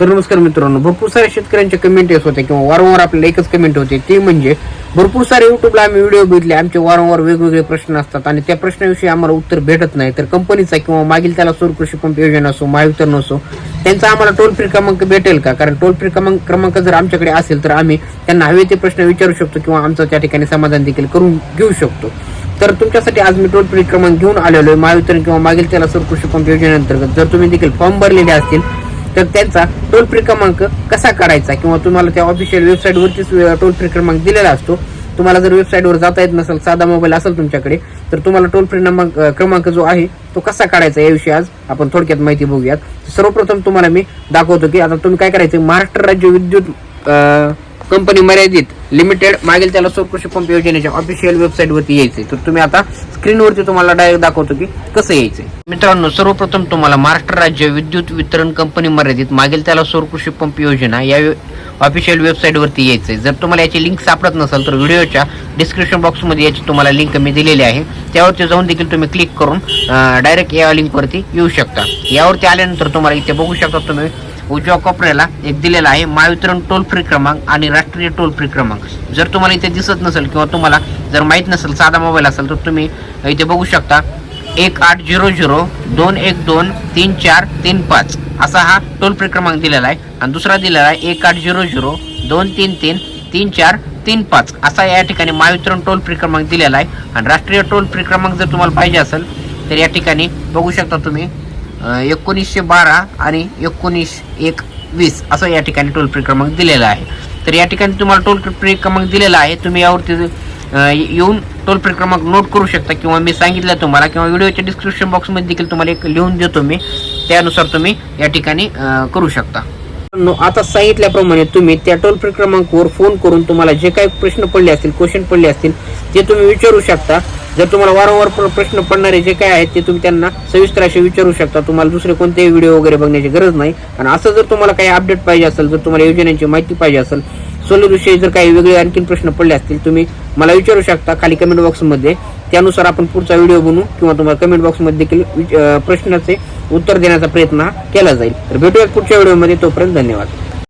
तर नमस्कार मित्रांनो भरपूर साऱ्या शेतकऱ्यांच्या कमेंट येत होते किंवा वारंवार आपल्याला एकच कमेंट होते. ते म्हणजे भरपूर सारे युट्यूबला आम्ही व्हिडिओ बघितले. आमचे वारंवार वेगवेगळे प्रश्न असतात आणि त्या प्रश्नाविषयी आम्हाला उत्तर भेटत नाही. तर कंपनीचा किंवा मागील त्याला सौर कृषी पंप योजना असो महावितरण असो त्यांचा आम्हाला टोल फ्री क्रमांक भेटेल का? कारण टोल फ्री क्रमांक क्रमांक जर आमच्याकडे असेल तर आम्ही त्यांना हवे ते प्रश्न विचारू शकतो किंवा आमचं त्या ठिकाणी समाधान देखील करून घेऊ शकतो. तर तुमच्यासाठी आज मी टोल फ्री क्रमांक घेऊन आलेलो आहे. महावितरण किंवा मागील त्याला सौर कृषी पंप योजनेअंतर्गत. जर तुम्ही देखील फॉर्म भरलेले असतील तर त्यांचा टोल फ्री क्रमांक कसा काढायचा? किंवा तुम्हाला त्या ऑफिशियल वेबसाईटवरतीच टोल फ्री क्रमांक दिलेला असतो. तुम्हाला जर वेबसाईटवर जाता येत नसेल साधा मोबाईल असेल तुमच्याकडे तर तुम्हाला टोल फ्री नंबर क्रमांक जो आहे तो कसा काढायचा याविषयी आज आपण थोडक्यात माहिती बघूयात. सर्वप्रथम तुम्हाला मी दाखवतो की आता तुम्ही काय करायचं? महाराष्ट्र राज्य विद्युत कंपनी मर्यादित लिमिटेड मागील त्याला सौर कृषी पंप योजनेच्या ऑफिशियल वेबसाईटवरती यायचे तर तुम्ही आता स्क्रीनवरती तुम्हाला डायरेक्ट दाखवतो की कसं यायचंय. मित्रांनो सर्वप्रथम तुम्हाला महाराष्ट्र राज्य विद्युत वितरण कंपनी मर्यादित मागील त्याला सौरकृषी पंप योजना या ऑफिशियल वेबसाईटवरती यायचं यायचंय. जर तुम्हाला याची लिंक सापडत नसेल तर व्हिडिओच्या डिस्क्रिप्शन बॉक्समध्ये याची तुम्हाला लिंक मी दिलेली आहे. त्यावरती जाऊन देखील तुम्ही क्लिक करून डायरेक्ट या लिंकवरती येऊ शकता. यावरती आल्यानंतर तुम्हाला इथे बघू शकता तुम्ही उजव्या कोपऱ्याला एक दिलेला आहे महावितरण टोल फ्री क्रमांक आणि राष्ट्रीय टोल फ्री क्रमांक. जर तुम्हाला इथे दिसत नसेल किंवा तुम्हाला जर माहीत नसेल साधा मोबाईल असेल तर तुम्ही इथे बघू शकता. एक आठ झिरो झिरो दोन एक दोन तीन चार तीन पाच. असा हा टोल फ्री क्रमांक दिलेला आहे. आणि दुसरा दिलेला आहे एक आठ झिरो झिरो दोन तीन तीन तीन चार तीन पाच. असा या ठिकाणी महावितरण टोल फ्री क्रमांक दिलेला आहे. आणि राष्ट्रीय टोल फ्री क्रमांक जर तुम्हाला पाहिजे असेल तर या ठिकाणी बघू शकता तुम्ही. एकोणीसशे बारा आणि एकोणीस एक वीस असं या ठिकाणी टोल फ्री क्रमांक दिलेला आहे. तर या ठिकाणी तुम्हाला टोल फ्री क्रमांक दिलेला आहे. तुम्ही यावरती येऊन टोल फ्री क्रमांक नोट करू शकता किंवा मी सांगितलं तुम्हाला किंवा व्हिडिओच्या डिस्क्रिप्शन बॉक्समध्ये देखील तुम्हाला एक लिहून देतो मी. त्यानुसार तुम्ही या ठिकाणी करू शकता. आता सांगितल्याप्रमाणे तुम्ही त्या टोल फ्री क्रमांकावर फोन करून तुम्हाला जे काही प्रश्न पडले असतील क्वेश्चन पडले असतील ते तुम्ही विचारू शकता. जर तुम्हाला वारंवार प्रश्न पडणारे जे काय आहेत ते तुम्ही त्यांना सविस्तर असे विचारू शकता. तुम्हाला दुसरे कोणतेही व्हिडिओ वगैरे बघण्याची गरज नाही. आणि असं जर तुम्हाला काही अपडेट पाहिजे असेल जर तुम्हाला योजनांची माहिती पाहिजे असेल सोलरविषयी जर काही वेगळे आणखीन प्रश्न पडले असतील तुम्ही मला विचारू शकता खाली कमेंट बॉक्समध्ये त्यानुसार आपण पुढचा व्हिडिओ बनवू किंवा तुम्हाला कमेंट बॉक्समध्ये देखील विच- प्रश्नाचे उत्तर देण्याचा प्रयत्न केला जाईल. तर भेटूया पुढच्या व्हिडिओमध्ये तोपर्यंत धन्यवाद.